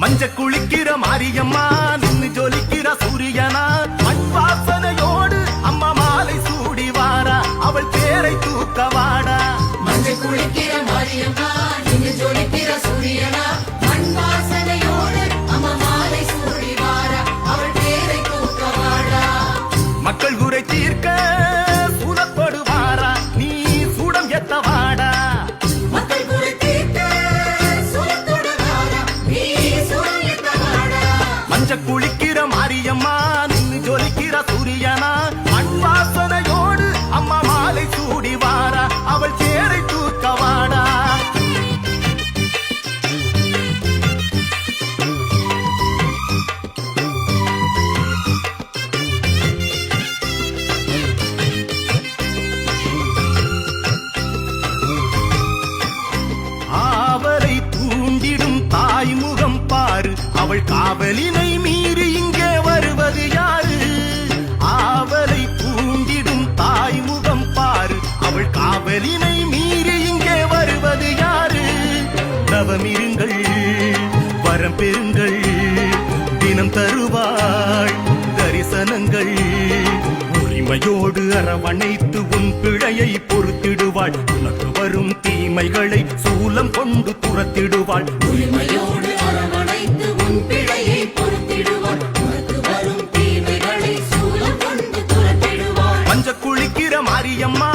மஞ்ச குளிக்கிற மாரியம்மா நின்னு மஞ்ச அவள் காவலினை மீறி இங்கே வருவது யாரு? ஆவலை பூண்டிடும் தாய் முகம் பாரு. அவள் காவலினை மீறி இங்கே வருவது யாரு? நவமிருங்கள் வரம் பெறுங்கள் தினம் தருவாள் தரிசனங்கள். உரிமையோடு அரவணைத்து உன் பிழையை பொறுத்திடுவாள். உனக்கு வரும் தீமைகளை சூலம் கொண்டு துரத்திடுவாள். உரிமையோடு மாரியம்மா